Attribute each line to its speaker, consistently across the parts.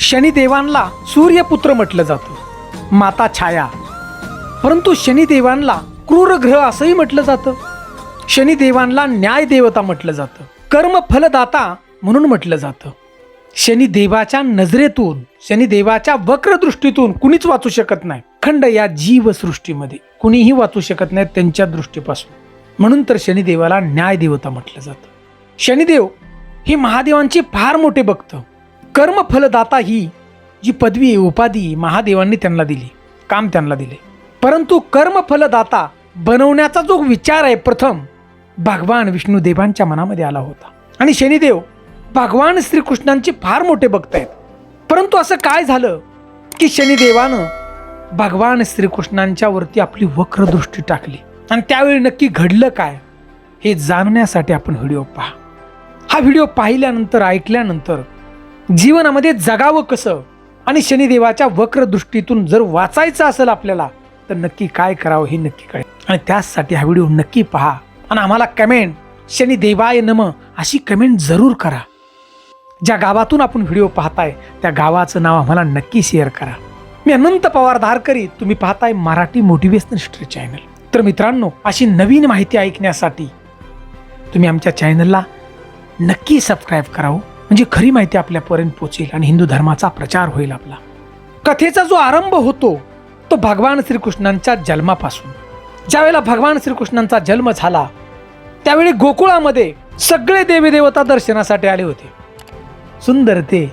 Speaker 1: शनिदेवांना सूर्यपुत्र म्हटलं जातं. माता छाया. परंतु शनिदेवांना क्रूर ग्रह असंही म्हटलं जातं. शनिदेवांना न्यायदेवता म्हटलं जातं. कर्म फलदाता म्हणून म्हटलं जातं. शनिदेवाच्या नजरेतून शनिदेवाच्या वक्रदृष्टीतून कुणीच वाचू शकत नाही. खंड या जीवसृष्टीमध्ये कुणीही वाचू शकत नाही त्यांच्या दृष्टीपासून. म्हणून तर शनिदेवाला न्यायदेवता म्हटलं जातं. शनिदेव ही महादेवांची फार मोठे भक्त. कर्मफलदाता ही जी पदवी उपाधी महादेवांनी त्यांना दिली काम त्यांना दिले. परंतु कर्मफलदाता बनवण्याचा जो विचार आहे प्रथम भगवान विष्णुदेवांच्या मनामध्ये आला होता. आणि शनिदेव भगवान श्रीकृष्णांचे फार मोठे भक्त आहेत. परंतु असं काय झालं की शनिदेवानं भगवान श्रीकृष्णांच्या वरती आपली वक्रदृष्टी टाकली? आणि त्यावेळी नक्की घडलं काय? हे जाणण्यासाठी आपण व्हिडिओ पहा. हा व्हिडिओ पाहिल्यानंतर ऐकल्यानंतर जीवनामध्ये जगावं कसं? आणि शनिदेवाच्या वक्रदृष्टीतून जर वाचायचं असेल आपल्याला तर नक्की काय करावं हे नक्की कळेल. आणि त्याचसाठी हा व्हिडिओ नक्की पहा. आणि आम्हाला कमेंट शनिदेवाय नम अशी कमेंट जरूर करा. ज्या गावातून आपण व्हिडिओ पाहताय त्या गावाचं नाव आम्हाला नक्की शेअर करा. मी अनंत पवार धारकरी तुम्ही पाहताय मराठी मोटिवेशनल हिस्ट्री चॅनल. तर मित्रांनो अशी नवीन माहिती ऐकण्यासाठी तुम्ही आमच्या चॅनलला नक्की सबस्क्राईब करावं. म्हणजे खरी माहिती आपल्यापर्यंत पोचेल आणि हिंदू धर्माचा प्रचार होईल आपला. कथेचा जो आरंभ होतो तो भगवान श्रीकृष्णांच्या जन्मापासून. ज्यावेळेला भगवान श्रीकृष्णांचा जन्म झाला त्यावेळी गोकुळामध्ये सगळे देवी देवता दर्शनासाठी आले होते. सुंदर ते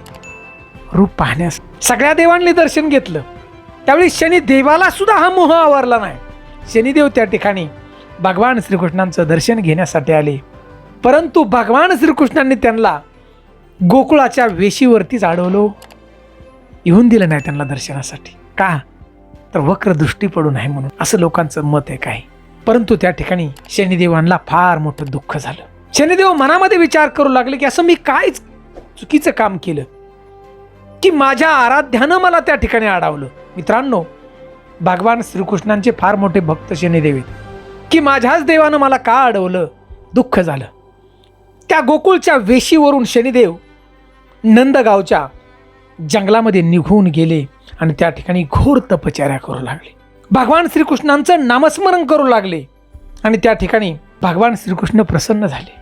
Speaker 1: रूप पाहण्यास सगळ्या देवांनी दर्शन घेतलं. त्यावेळी शनी देवाला सुद्धा हा मोह आवरला नाही. शनिदेव त्या ठिकाणी भगवान श्रीकृष्णांचं दर्शन घेण्यासाठी आले. परंतु भगवान श्रीकृष्णांनी त्यांना गोकुळाच्या वेशीवरतीच अडवलो येऊन दिलं नाही त्यांना दर्शनासाठी. का? तर वक्र दृष्टी पडू नये म्हणून. असं लोकांचं मत आहे काही. परंतु त्या ठिकाणी शनिदेवांना फार मोठं दुःख झालं. शनिदेव मनामध्ये विचार करू लागले की असं मी काय चुकीचं काम केलं. की माझ्या आराध्यानं मला त्या ठिकाणी अडवलं मित्रांनो भगवान श्रीकृष्णांचे फार मोठे भक्त शनिदेव आहेत. की माझ्याच देवानं मला का अडवलं दुःख झालं. त्या गोकुळच्या वेशीवरून शनिदेव नंदगावच्या जंगलामध्ये निघून गेले आणि त्या ठिकाणी घोर तपचार्या करू लागले. भगवान श्रीकृष्णांचं नामस्मरण करू लागले आणि त्या ठिकाणी भगवान श्रीकृष्ण प्रसन्न झाले.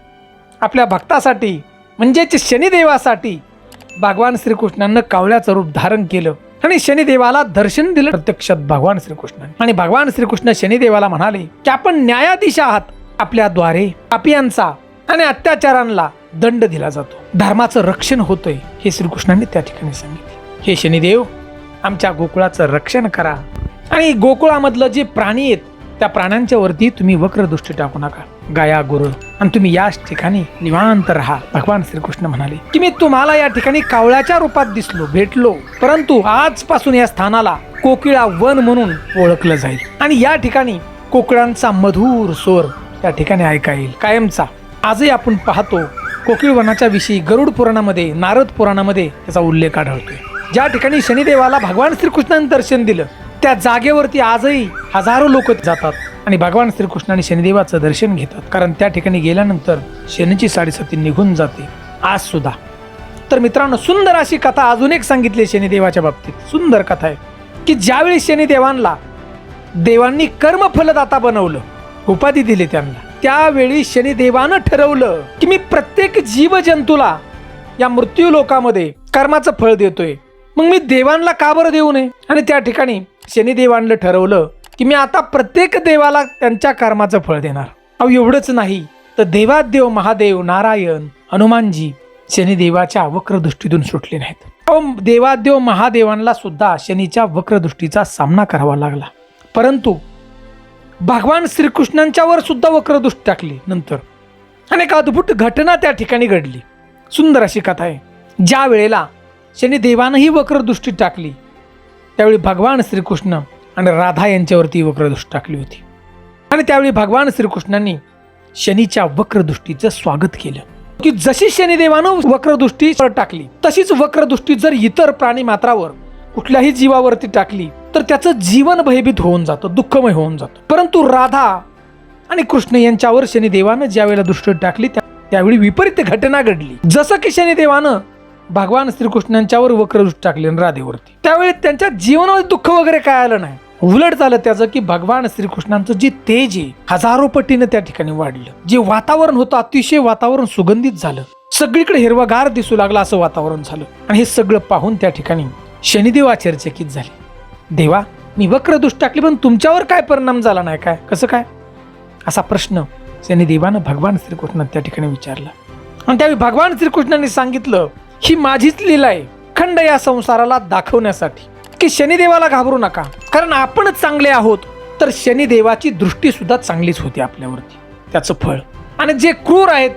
Speaker 1: आपल्या भक्तासाठी म्हणजेच शनिदेवासाठी भगवान श्रीकृष्णानं कावळ्याचं रूप धारण केलं आणि शनिदेवाला दर्शन दिलं. प्रत्यक्षात भगवान श्रीकृष्ण आणि भगवान श्रीकृष्ण शनिदेवाला म्हणाले की आपण न्यायाधीश आहात आपल्याद्वारे पापियांचा आणि अत्याचारांना दंड दिला जातो. धर्माचं रक्षण होतंय हे श्रीकृष्णाने त्या ठिकाणी सांगितले. हे शनिदेव आमच्या गोकुळाचं रक्षण करा. आणि गोकुळामधलं जे प्राणी आहेत त्या प्राण्यांच्या वरती तुम्ही वक्रदृष्टी टाकू नका. गाया गुरु आणि तुम्ही याच ठिकाणी निवांत राहा. भगवान श्रीकृष्ण म्हणाले की मी तुम्हाला या ठिकाणी कावळ्याच्या रूपात दिसलो भेटलो परंतु आजपासून या स्थानाला कोकिळा वन म्हणून ओळखलं जाईल. आणि या ठिकाणी कोकिळांचा मधुर स्वर त्या ठिकाणी ऐका येईल. कायमचा. आजही आपण पाहतो कोकिळवनाच्या विषयी गरुड पुराणामध्ये नारद पुराणामध्ये त्याचा उल्लेख आढळतोय. ज्या ठिकाणी शनिदेवाला भगवान श्रीकृष्णाने दर्शन दिलं त्या जागेवरती आजही हजारो लोक जातात आणि भगवान श्रीकृष्णाने शनिदेवाचं दर्शन घेतात. कारण त्या ठिकाणी गेल्यानंतर शनीची साडेसती निघून जाते. आज सुद्धा. तर मित्रांनो सुंदर अशी कथा अजून एक सांगितली शनिदेवाच्या बाबतीत. सुंदर कथा आहे. की ज्यावेळी शनिदेवांना देवांनी कर्मफलदाता बनवलं उपाधी दिली त्यांना त्यावेळी शनिदेवानं ठरवलं की मी प्रत्येक जीवजंतूला या मृत्यू लोकामध्ये कर्माचं फळ देतोय. मग मी देवांना का बरं देऊ नये? आणि त्या ठिकाणी शनिदेवांना ठरवलं की मी आता प्रत्येक देवाला त्यांच्या कर्माचं फळ देणार. अहो एवढंच नाही तर देवादेव महादेव नारायण हनुमानजी शनिदेवाच्या वक्रदृष्टीतून सुटले नाहीत. अहो देवादेव महादेवांना सुद्धा शनीच्या वक्रदृष्टीचा सामना करावा लागला. परंतु भगवान श्रीकृष्णांच्यावर सुद्धा वक्रदृष्टी टाकली नंतर. आणि एक अद्भुत घटना त्या ठिकाणी घडली. सुंदर अशी कथा आहे. ज्या वेळेला शनिदेवानंही वक्रदृष्टी टाकली त्यावेळी भगवान श्रीकृष्ण आणि राधा यांच्यावरती वक्रदृष्टी टाकली होती. आणि त्यावेळी भगवान श्रीकृष्णांनी शनीच्या वक्रदृष्टीचं स्वागत केलं. की जशी शनिदेवानं वक्रदृष्टी टाकली तशीच वक्रदृष्टी जर इतर प्राणी मात्रावर कुठल्याही जीवावरती टाकली तर त्याचं जीवन भयभीत होऊन जातं दुःखमय होऊन जातं. परंतु राधा आणि कृष्ण यांच्यावर शनिदेवानं ज्यावेळेला दृष्टी टाकली त्या- त्यावेळी विपरीत घटना घडली. जसं की शनिदेवानं भगवान श्रीकृष्णांच्यावर वक्रदृष्टी टाकली आणि राधेवरती. त्यावेळी त्यांच्या जीवनामध्ये दुःख वगैरे काय आलं नाही. उलट झालं त्याचं की भगवान श्रीकृष्णांचं जे तेज आहे हजारो पटीनं त्या ठिकाणी वाढलं. जे वातावरण होतं अतिशय वातावरण सुगंधित झालं. सगळीकडे हिरवागार दिसू लागलं असं वातावरण झालं. आणि हे सगळं पाहून त्या ठिकाणी शनिदेव आश्चर्यचकित झाले. देवा मी वक्रदृष्टी टाकली पण तुमच्यावर काय परिणाम झाला नाही काय? कसं काय? असा प्रश्न शनिदेवानं भगवान श्रीकृष्णात त्या ठिकाणी विचारला. आणि त्यावेळी भगवान श्रीकृष्णांनी सांगितलं ही माझीच लीला आहे. खंड या संसाराला दाखवण्यासाठी. की शनिदेवाला घाबरू नका. कारण आपणच चांगले आहोत तर शनिदेवाची दृष्टी सुद्धा चांगलीच होती आपल्यावरती. त्याचं फळ. आणि जे क्रूर आहेत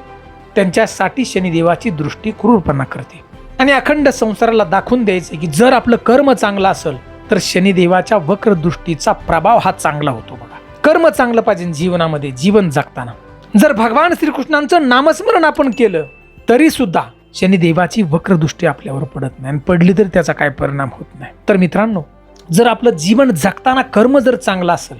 Speaker 1: त्यांच्यासाठी शनिदेवाची दृष्टी क्रूरपणा करते. आणि अखंड संसाराला दाखवून द्यायचे की जर आपलं कर्म चांगलं असेल तर शनिदेवाच्या वक्र दृष्टीचा प्रभाव हा चांगला होतो बघा. कर्म चांगलं पाहिजे जीवनामध्ये जीवन जगताना. जर भगवान श्रीकृष्णांचं नामस्मरण आपण केलं तरी सुद्धा शनिदेवाची वक्रदृष्टी आपल्यावर पडत नाही आणि पडली तर त्याचा काय परिणाम होत नाही. तर मित्रांनो जर आपलं जीवन जगताना कर्म जर चांगलं असेल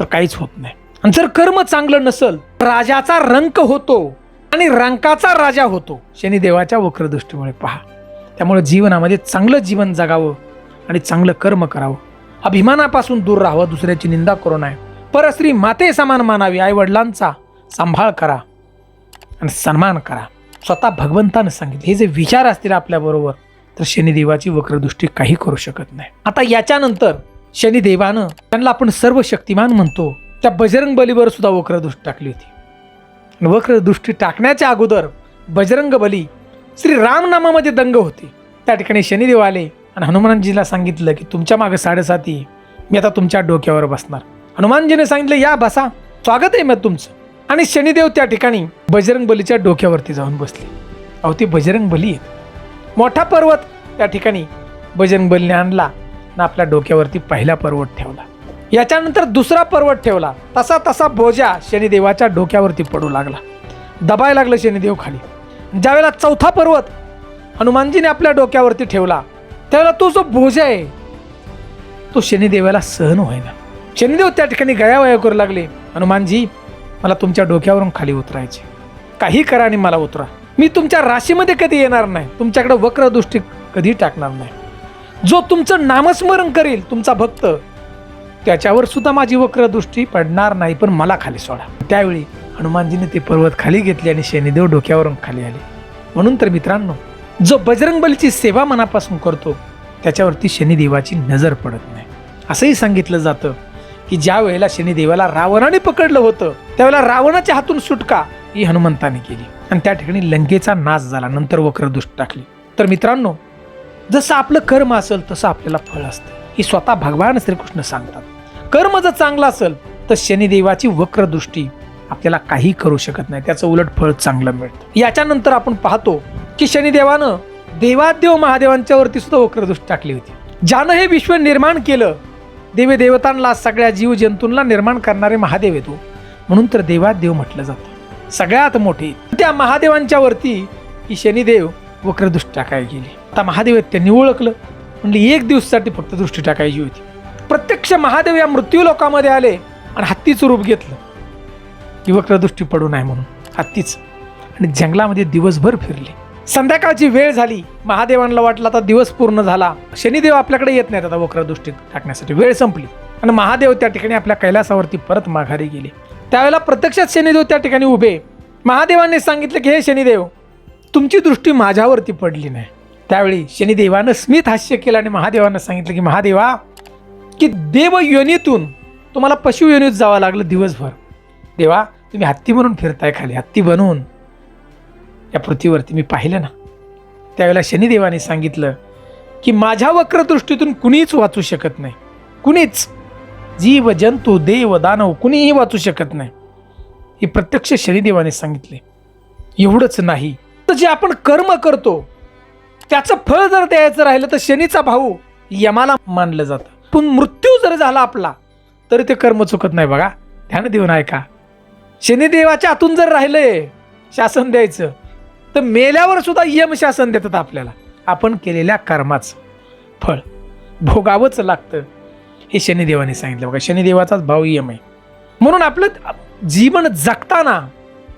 Speaker 1: तर काहीच होत नाही. आणि जर कर्म चांगलं नसेल राजाचा रंक होतो आणि रंकाचा राजा होतो शनिदेवाच्या वक्रदृष्टीमुळे पहा. त्यामुळे जीवनामध्ये चांगलं जीवन जगावं आणि चांगलं कर्म करावं. अभिमानापासून दूर राहावं दुसऱ्याची निंदा करू नये. परस्त्री माते समान मानावी आई वडिलांचा सांभाळ करा आणि सन्मान करा. स्वतः भगवंतानं सांगितले हे जे विचार असतील आपल्याबरोबर तर शनिदेवाची वक्रदृष्टी काही करू शकत नाही. आता याच्यानंतर शनिदेवानं त्यांना आपण सर्व शक्तिमान म्हणतो त्या बजरंग बलीवर सुद्धा वक्रदृष्टी टाकली होती. वक्रदृष्टी टाकण्याच्या अगोदर बजरंग बली श्री रामनामामध्ये दंग होते. त्या ठिकाणी शनिदेव आले आणि हनुमानजीला सांगितलं की तुमच्या मागे साडेसाती मी आता तुमच्या डोक्यावर बसणार. हनुमानजीने सांगितलं या बसा. स्वागत आहे मग तुमचं. आणि शनिदेव त्या ठिकाणी बजरंग बलीच्या डोक्यावरती जाऊन बसले. अहो ते बजरंग बली आहेत. मोठा पर्वत त्या ठिकाणी बजरंग बलीने आणला आणि आपल्या डोक्यावरती पहिला पर्वत ठेवला. याच्यानंतर दुसरा पर्वत ठेवला. तसा तसा बोजा शनिदेवाच्या डोक्यावरती पडू लागला. दबायला लागलं शनिदेव खाली. ज्यावेळेला चौथा पर्वत हनुमानजीने आपल्या डोक्यावरती ठेवला त्याला तो जो बोज आहे तो शनिदेवाला सहन होईना. शनिदेव त्या ठिकाणी गयावया करू लागले. हनुमानजी मला तुमच्या डोक्यावरून खाली उतरायचे. काही करा आणि मला उतरा. मी तुमच्या राशीमध्ये कधी येणार नाही. तुमच्याकडे वक्रदृष्टी कधी टाकणार नाही. जो तुमचं नामस्मरण करेल तुमचा भक्त त्याच्यावर सुद्धा माझी वक्रदृष्टी पडणार नाही पण मला खाली सोडा. त्यावेळी हनुमानजीने ते पर्वत खाली घेतले आणि शनिदेव डोक्यावरून खाली आले. म्हणून तर मित्रांनो जो बजरंगबलीची सेवा मनापासून करतो त्याच्यावरती शनिदेवाची नजर पडत नाही. असंही सांगितलं जातं की ज्या वेळेला शनिदेवाला रावणाने पकडलं होतं त्यावेळेला रावणाच्या हातून सुटका ही हनुमंताने केली. आणि त्या ठिकाणी लंकेचा नाश झाला नंतर वक्रदृष्ट टाकली. तर मित्रांनो जसं आपलं कर्म असेल तसं आपल्याला फळ असतं. ही स्वतः भगवान श्रीकृष्ण सांगतात. कर्म जर चांगलं असेल तर शनिदेवाची वक्रदृष्टी आपल्याला काही करू शकत नाही. त्याचं उलट फळ चांगलं मिळतं. याच्यानंतर आपण पाहतो की शनिदेवानं देवादेव महादेवांच्या वरती सुद्धा वक्रदृष्ट टाकली होती. ज्यानं हे विश्व निर्माण केलं देवी देवतांना सगळ्या जीव जंतूंना निर्माण करणारे महादेव येतो हो. म्हणून तर देवादेव म्हटलं जातं. सगळ्यात मोठे. त्या महादेवांच्या वरती ही शनिदेव वक्रदृष्ट टाकायला गेली. आता महादेव त्यांनी ओळखलं. म्हणजे एक दिवसासाठी फक्त दृष्टी टाकायची होती. प्रत्यक्ष महादेव या मृत्यू लोकामध्ये आले आणि हत्तीचं रूप घेतलं. की वक्रदृष्टी पडू नये म्हणून. हत्तीच. आणि जंगलामध्ये दिवसभर फिरले. संध्याकाळची वेळ झाली. महादेवांना वाटलं आता दिवस पूर्ण झाला. शनिदेव आपल्याकडे येत नाहीत आता वक्रदृष्टी टाकण्यासाठी. वेळ संपली. आणि महादेव त्या ठिकाणी आपल्या कैलासावरती परत माघारी गेले. त्यावेळेला प्रत्यक्षात शनिदेव त्या ठिकाणी उभे. महादेवांनी सांगितलं की हे शनिदेव तुमची दृष्टी माझ्यावरती पडली नाही. त्यावेळी शनिदेवानं स्मित हास्य केलं आणि महादेवानं सांगितलं की महादेवा की देव योनीतून तुम्हाला पशु योनीत जावं लागलं दिवसभर. देवा तुम्ही हत्ती म्हणून फिरताय खाली. हत्ती बनवून या पृथ्वीवरती मी पाहिलं ना. त्यावेळेला शनिदेवाने सांगितलं की माझ्या वक्रदृष्टीतून कुणीच वाचू शकत नाही. कुणीच. जीव जंतू देव दानव कुणीही वाचू शकत नाही. हे प्रत्यक्ष शनिदेवाने सांगितले. एवढंच नाही. तर जे आपण कर्म करतो त्याचं फळ जर द्यायचं राहिलं तर शनीचा भाऊ यमाला मानलं जातं. पण मृत्यू जर झाला आपला तरी ते कर्म चुकत नाही बघा. ध्यान देऊन ऐका. शनिदेवाच्या आतून जर राहिलंय शासन द्यायचं तर मेल्यावर सुद्धा यम शासन देतात आपल्याला. आपण केलेल्या कर्माचं फळ. भोगावंच लागतं. हे शनिदेवाने सांगितलं. बघा शनिदेवाचाच भाव यम आहे. म्हणून आपलं जीवन जगताना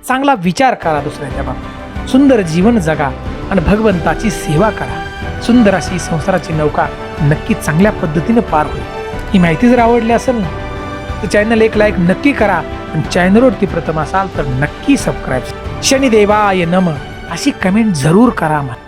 Speaker 1: चांगला विचार करा दुसऱ्याच्या बाबतीत. सुंदर जीवन जगा आणि भगवंताची सेवा करा. सुंदर अशी संसाराची नौका नक्की चांगल्या पद्धतीनं पार होईल. ही माहिती जर आवडली असेल ना तर चॅनल एक लाईक नक्की करा. आणि चॅनलवरती प्रथम असाल तर नक्की सबस्क्राईब शनिदेवाय नम. अशी कमेंट जरूर करा मला.